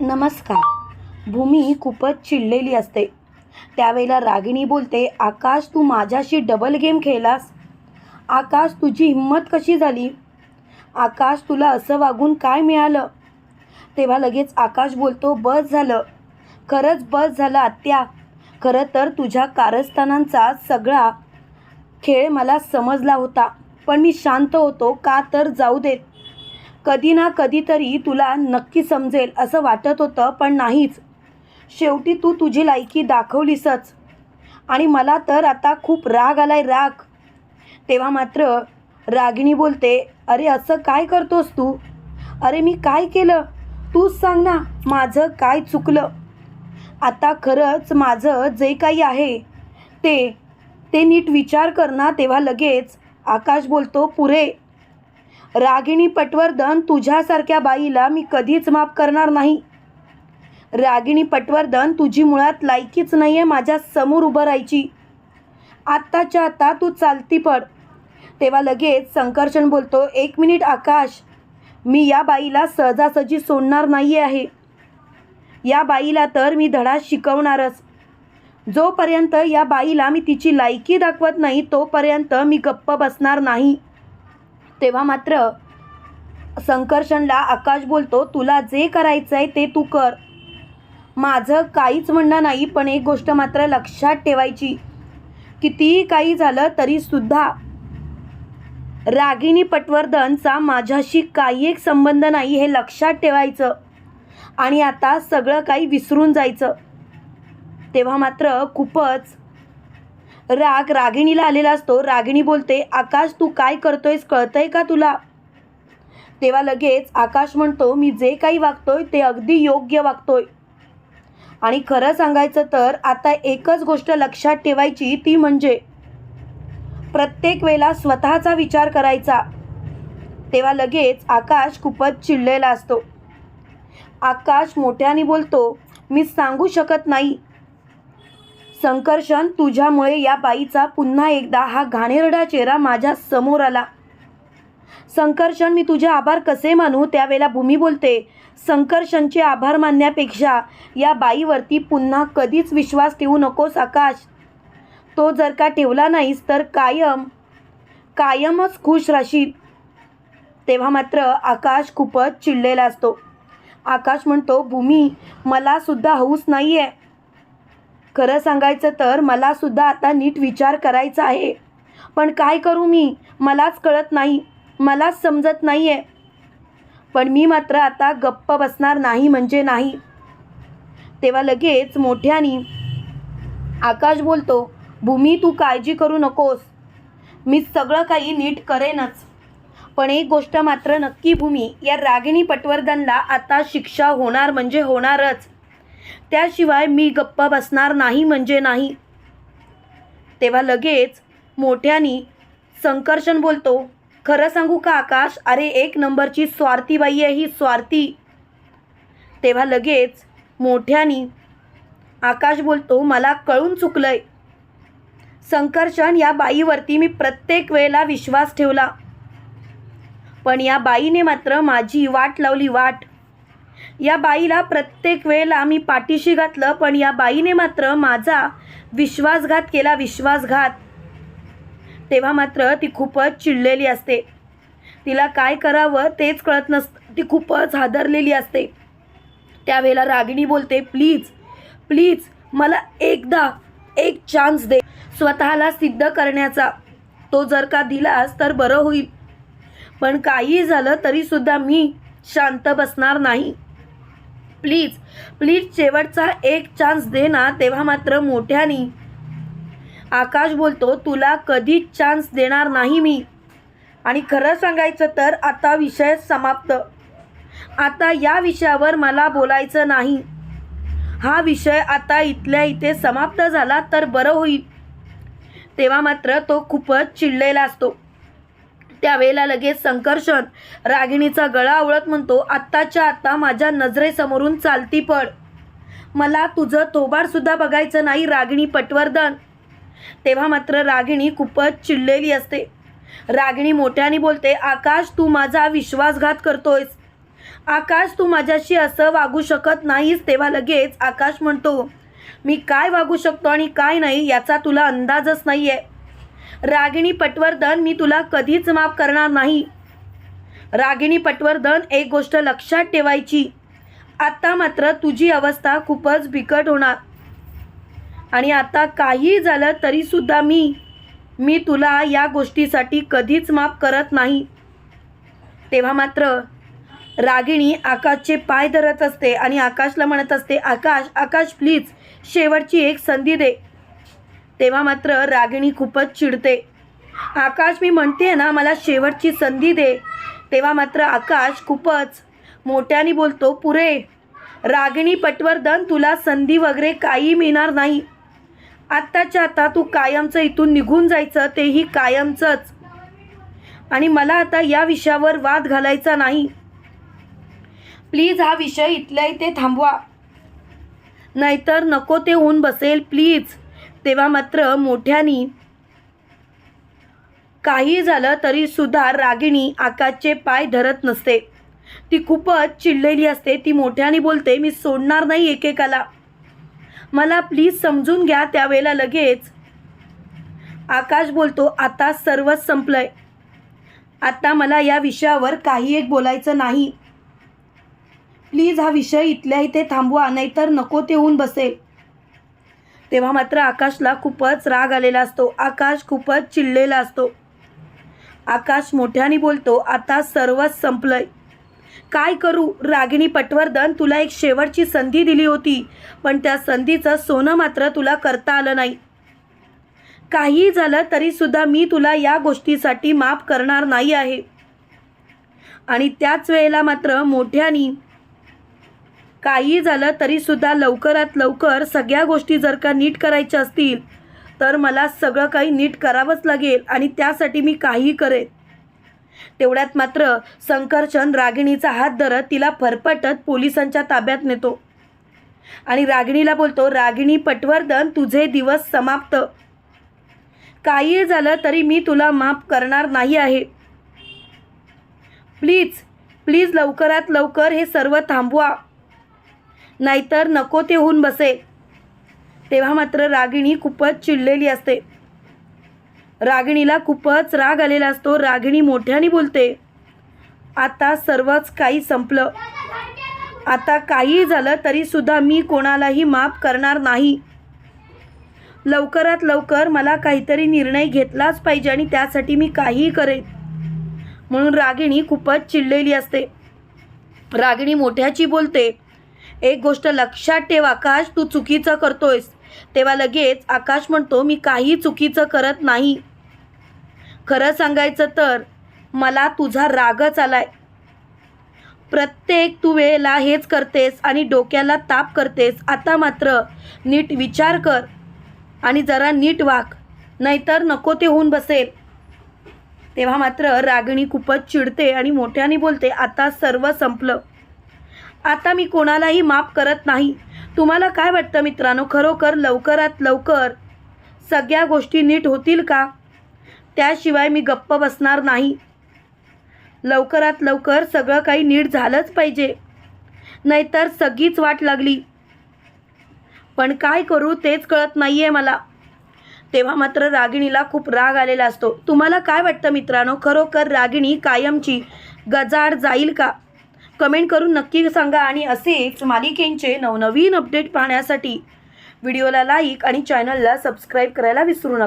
नमस्कार. भूमी खूपच चिडलेली असते. त्यावेळेला रागिणी बोलते आकाश तू माझ्याशी डबल गेम खेळलास? आकाश तुझी हिंमत कशी झाली? आकाश तुला असं वागून काय मिळालं? तेव्हा लगेच आकाश बोलतो बस झालं. खरंच बस झालं आत्या. खरं तर तुझ्या कारस्थानांचा सगळा खेळ मला समजला होता. पण मी शांत होतो का तर जाऊ देत. कधी ना कधीतरी तुला नक्की समजेल असं वाटत होतं पण नाहीच. शेवटी तू तुझी लायकी दाखवलीसच. आणि मला तर आता खूप राग आलाय राग. तेव्हा मात्र रागिणी बोलते अरे असं काय करतोस तू? अरे मी काय केलं? तूच सांग ना माझं काय चुकलं? आता खरंच माझं जे काही आहे ते ते नीट विचार कर ना तेव्हा लगेच आकाश बोलतो पुरे रागिणी पटवर्धन तुझ्यासारख्या बाईला मी कधीच माफ करणार नाही. रागिणी पटवर्धन तुझी मुळात लायकीच नाही आहे माझ्यासमोर उभं राहायची. आत्ताच्या आता तू चालती पड. तेव्हा लगेच संकर्षण बोलतो एक मिनिट आकाश. मी या बाईला सहजासहजी सोडणार नाही आहे. या बाईला तर मी धडा शिकवणारच. जोपर्यंत या बाईला मी तिची लायकी दाखवत नाही तोपर्यंत मी गप्प बसणार नाही. तेव्हा मात्र संकर्षणला आकाश बोलतो तुला जे करायचं आहे ते तू कर. माझं काहीच म्हणणं नाही पण एक गोष्ट मात्र लक्षात ठेवायची. कितीही काही झालं तरीसुद्धा रागिणी पटवर्धनचा माझ्याशी काही एक संबंध नाही हे लक्षात ठेवायचं. आणि आता सगळं काही विसरून जायचं. तेव्हा मात्र खूपच राग रागिणीला आलेला असतो. रागिणी बोलते आकाश तू काय करतोयस? कळतंय का तुला? तेव्हा लगेच आकाश म्हणतो मी जे काही वागतोय ते अगदी योग्य वागतोय. आणि खरं सांगायचं तर आता एकच गोष्ट लक्षात ठेवायची ती म्हणजे प्रत्येक वेळेला स्वतःचा विचार करायचा. तेव्हा लगेच आकाश खूपच चिडलेला असतो. आकाश मोठ्याने बोलतो मी सांगू शकत नाही. संकर्षण तुझ्यामुळे या बाईचा पुन्हा एकदा हा घाणेरडा चेहरा माझ्यासमोर आला. संकर्षण मी तुझे आभार कसे मानू? त्यावेळेला भूमी बोलते संकर्षणचे आभार मानण्यापेक्षा या बाईवरती पुन्हा कधीच विश्वास ठेवू नकोस आकाश. तो जर का ठेवला नाहीस तर कायम कायमच खुश राहशील. तेव्हा मात्र आकाश खूपच चिडलेला असतो. आकाश म्हणतो भूमी मलासुद्धा हौस नाही आहे खरं सांगायचं तर मला सुद्धा आता नीट विचार करायचा आहे. पण काय करू मी? मलाच कळत नाही. मलाच समजत नाही आहे पण मी मात्र आता गप्प बसणार नाही म्हणजे नाही. तेव्हा लगेच मोठ्यानी आकाश बोलतो भूमी तू काळजी करू नकोस. मी सगळं काही नीट करेनच. पण एक गोष्ट मात्र नक्की भूमी या रागिणी पटवर्धनला आता शिक्षा होणार म्हणजे होणारच. त्याशिवाय मी गप्पा बसणार नाही म्हणजे नाही. तेव्हा लगेच मोठ्यानी संकर्षण बोलतो खरं सांगू का आकाश? अरे एक नंबरची स्वार्थी बाई आहे ही स्वार्थी. तेव्हा लगेच मोठ्यानी आकाश बोलतो मला कळून चुकलंय. संकर्षण या बाईवरती मी प्रत्येक वेळेला विश्वास ठेवला. पण या बाईने मात्र माझी वाट लावली वाट. या बाईला प्रत्येक वेळेला मी पाठीशी घातलं पण या बाईने मात्र माझा विश्वासघात केला विश्वासघात. तेव्हा मात्र ती खूपच चिडलेली असते. तिला काय करावं तेच कळत नसतं. ती खूपच हादरलेली असते. त्यावेळेला रागिणी बोलते प्लीज प्लीज मला एकदा एक चान्स दे स्वतःला सिद्ध करण्याचा. तो जर का दिलास तर बरं होईल. पण काही झालं तरीसुद्धा मी शांत बसणार नाही. प्लीज प्लीज शेवटचा एक चान्स दे ना तेव्हा मात्र मोठ्यानी. आकाश बोलतो तुला कधीच चान्स देणार नाही मी. आणि खरं सांगायचं तर आता विषय समाप्त. आता या विषयावर मला बोलायचं नाही. हा विषय आता इथल्या इथे समाप्त झाला तर बरं होईल. तेव्हा मात्र तो खूपच चिडलेला असतो. त्यावेळेला लगेच संकर्षण. रागिणीचा गळा आवळत म्हणतो आत्ताच्या आत्ता माझ्या नजरेसमोरून चालती पड मला तुझं थोबाडसुद्धा बघायचं नाही रागिणी पटवर्धन. तेव्हा मात्र रागिणी खूपच चिडलेली असते. रागिणी मोठ्याने बोलते आकाश तू माझा विश्वासघात करतोयस. आकाश तू माझ्याशी असं वागू शकत नाहीस. तेव्हा लगेच आकाश म्हणतो मी काय वागू शकतो आणि काय नाही याचा तुला अंदाजच नाही आहे रागिणी पटवर्धन मी तुला कधीच माफ करणार नाही. रागिणी पटवर्धन एक गोष्ट लक्षात ठेवायची. आता मात्र तुझी अवस्था खूपच बिकट होणार. आणि आता काही झालं तरीसुद्धा मी मी तुला या गोष्टीसाठी कधीच माफ करत नाही. तेव्हा मात्र रागिणी आकाशचे पाय धरत असते आणि आकाशला म्हणत असते आकाश आकाश प्लीज शेवटची एक संधी दे. तेव्हा मात्र रागिणी खूपच चिडते. आकाश मी म्हणते ना मला शेवटची संधी दे. तेव्हा मात्र आकाश खूपच मोठ्याने बोलतो पुरे रागिणी पटवर्धन तुला संधी वगैरे काही मिळणार नाही. आत्ताच्या आता तू कायमचं इथून निघून जायचं तेही कायमचंच. आणि मला आता या विषयावर वाद घालायचा नाही. प्लीज हा विषय इथल्या इथे थांबवा. नाहीतर नको ते होऊन बसेल प्लीज. तेव्हा मात्र मोठ्यानी काही झालं तरी सुद्धा रागिणी आकाशचे पाय धरत नसते. ती खूपच चिडलेली असते. ती मोठ्याने बोलते मी सोडणार नाही एकेकाला. मला प्लीज समजून घ्या. त्यावेळेला लगेच आकाश बोलतो आता सर्वच संपलंय. आता मला या विषयावर काही एक बोलायचं नाही. प्लीज हा विषय इथल्या इथे थांबवा नाहीतर नको ते होऊन बसेल. तेव्हा मात्र आकाशला खूपच राग आलेला असतो. आकाश खूपच चिडलेला असतो. आकाश मोठ्याने बोलतो आता सर्वच संपलंय. काय करू? रागिणी पटवर्धन तुला एक शेवटची संधी दिली होती पण त्या संधीचं सोनं मात्र तुला करता आलं नाही. काही झालं तरीसुद्धा मी तुला या गोष्टीसाठी माफ करणार नाही आहे. आणि त्याच वेळेला मात्र मोठ्यानी काही झालं तरीसुद्धा लवकरात लवकर सगळ्या गोष्टी जर का नीट करायच्या असतील तर मला सगळं काही नीट करावंच लागेल आणि त्यासाठी मी काही करेन. तेवढ्यात मात्र संकर्षण रागिणीचा हात धरत तिला फरफटत पोलिसांच्या ताब्यात नेतो. आणि रागिणीला बोलतो रागिणी पटवर्धन तुझे दिवस समाप्त. काही झालं तरी मी तुला माफ करणार नाही आहे. प्लीज प्लीज लवकरात लवकर हे सर्व थांबवा. नाहीतर नको ते होऊन बसेल तेव्हा मात्र रागिणी खूपच चिडलेली असते. रागिणीला खूपच राग आलेला असतो. रागिणी मोठ्याने बोलते आता सर्वच काही संपलं. आता काही झालं तरीसुद्धा मी कोणालाही माफ करणार नाही. लवकरात लवकर मला काहीतरी निर्णय घेतलाच पाहिजे आणि त्यासाठी मी काहीही करेन. म्हणून रागिणी खूपच चिडलेली असते. रागिणी मोठ्याची बोलते एक गोष्ट लक्षात ठेव आकाश तू चुकीचं करतोयस. तेव्हा लगेच आकाश म्हणतो मी काही चुकीचं करत नाही. खरं सांगायचं तर मला तुझा रागच आलाय. प्रत्येक तू वेळेला हेच करतेस आणि डोक्याला ताप करतेस. आता मात्र नीट विचार कर आणि जरा नीट वाग नाहीतर नको ते होऊन बसेल. तेव्हा मात्र रागिणी खूपच चिडते आणि मोठ्याने बोलते आता सर्व संपलं. आता मी कोणालाही माफ करत नाही. तुम्हाला काय वाटतं मित्रांनो? खरोखर लवकरात लवकर सगळ्या गोष्टी नीट होतील का? त्याशिवाय मी गप्प बसणार नाही. लवकरात लवकर सगळं काही नीट झालंच पाहिजे. नाहीतर सगळीच वाट लागली. पण काय करू तेच कळत नाही आहे मला. तेव्हा मात्र रागिणीला खूप राग आलेला असतो. तुम्हाला काय वाटतं मित्रांनो? खरोखर रागिणी कायमची गजाड जाईल का? कमेंट करून नक्की सांगा आणि असेच मालिकेंचे नवनवीन अपडेट पाहण्यासाठी व्हिडिओला लाईक आणि चॅनलला सबस्क्राईब करायला विसरू नका.